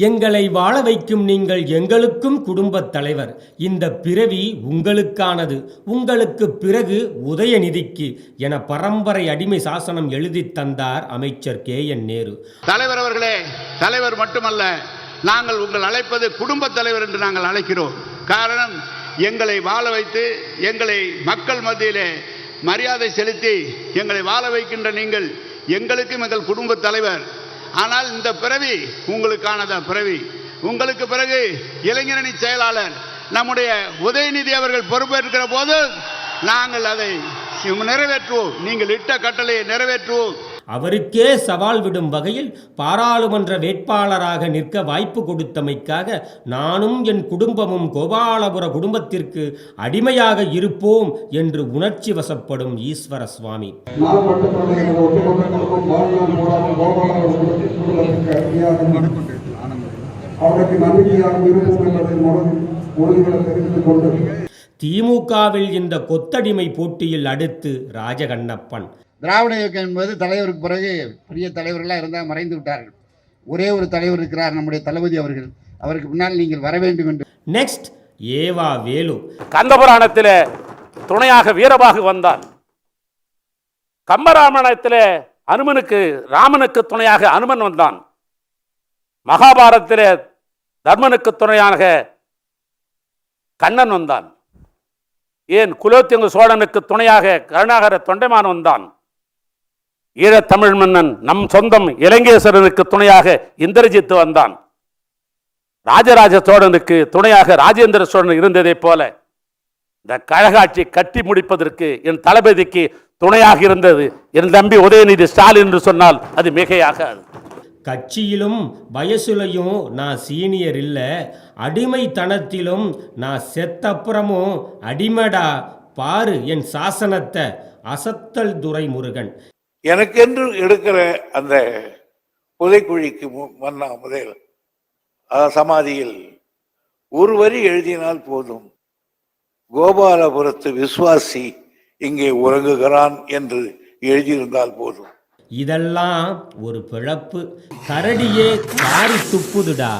எங்களை வாழ வைக்கும் நீங்கள் எங்களுக்கும் குடும்பத் தலைவர். இந்த பிறவி உங்களுக்கானது. உங்களுக்கு பிறகு உதயநிதிக்கு என பரம்பரை அடிமை சாசனம் எழுதித் தந்தார் அமைச்சர் கே. என். நேரு. தலைவர் அவர்களே தலைவர் மட்டுமல்ல நாங்கள் உங்கள் அழைப்பது குடும்ப தலைவர் என்று நாங்கள் அழைக்கிறோம். காரணம் எங்களை வாழ வைத்து எங்களை மக்கள் மத்தியிலே மரியாதை செலுத்தி எங்களை வாழ வைக்கின்ற நீங்கள் எங்களுக்கும் எங்கள் குடும்பத் தலைவர். ஆனால் இந்த பிறவி உங்களுக்கானதான் பிறவி? உங்களுக்கு பிறகு இளைஞரணி செயலாளர் நம்முடைய உதயநிதி அவர்கள் பொறுப்பேற்கிற போது நாங்கள் அதை நிறைவேற்றுவோம். நீங்கள் இட்ட கட்டளையை நிறைவேற்றுவோம். அவருக்கே சவால் விடும் வகையில் பாராளுமன்ற வேட்பாளராக நிற்க வாய்ப்பு கொடுத்தமைக்காக நானும் என் குடும்பமும் கோபாலபுர குடும்பத்திற்கு அடிமையாக இருப்போம் என்று உணர்ச்சி வசப்படும் ஈஸ்வர சுவாமி. அவருக்கு நம்பிக்கையாக இருப்போம் என்பதை தெரிவித்துக் கொண்டு. திமுகவில் இந்த கொத்தடிமை போட்டியில் அடுத்து ராஜகண்ணப்பன். திராவிட இயக்கம் என்பது தலைவருக்கு பிறகு பெரிய தலைவர்களாக இருந்தால் மறைந்து விட்டார்கள். ஒரே ஒரு தலைவர் இருக்கிறார் நம்முடைய தளபதி அவர்கள். அவருக்கு பின்னால் நீங்கள் வர வேண்டும் என்று. நெக்ஸ்ட் ஏவா வேலு. கந்தபுராணத்திலே துணையாக வீரபாகு வந்தான் கம்பராமாயணத்திலே அனுமனுக்கு ராமனுக்கு துணையாக அனுமன் வந்தான். மகாபாரதத்திலே தர்மனுக்கு துணையாக கண்ணன் வந்தான். ஏன் குலோத்தியங்கு சோழனுக்கு துணையாக கருணாகர தொண்டைமான் வந்தான். ஈழத்தமிழ் மன்னன் நம் சொந்தம் இலங்கேசரனுக்கு துணையாக இந்திரஜித்து வந்தான். ராஜராஜ சோழனுக்கு துணையாக ராஜேந்திர சோழன் இருந்ததைப் போல இந்த கழகாட்சி கட்டி முடிப்பதற்கு என் தளபதிக்கு துணையாக இருந்தது. என் தம்பி உதயநிதி ஸ்டாலின் என்று சொன்னால் அது மிகையாகாது. கட்சியிலும் வயசுலையும் நான் சீனியர் இல்லை. அடிமைத்தனத்திலும் நான் செத்தப்புறமும் அடிமடா. பாரு என் சாசனத்தை. அசத்தல் துரை முருகன் எனக்கென்று எடுக்கிற அந்த புதைக்குழிக்கு மு- மன்னா முதல் சமாதியில் ஒரு வரி எழுதினால் போதும். கோபாலபுரத்து விஸ்வாசி இங்கே உறங்குகிறான் என்று எழுதியிருந்தால் போதும். இதெல்லாம் ஒரு பிழப்பு. கரடியே காரி துப்புதுடா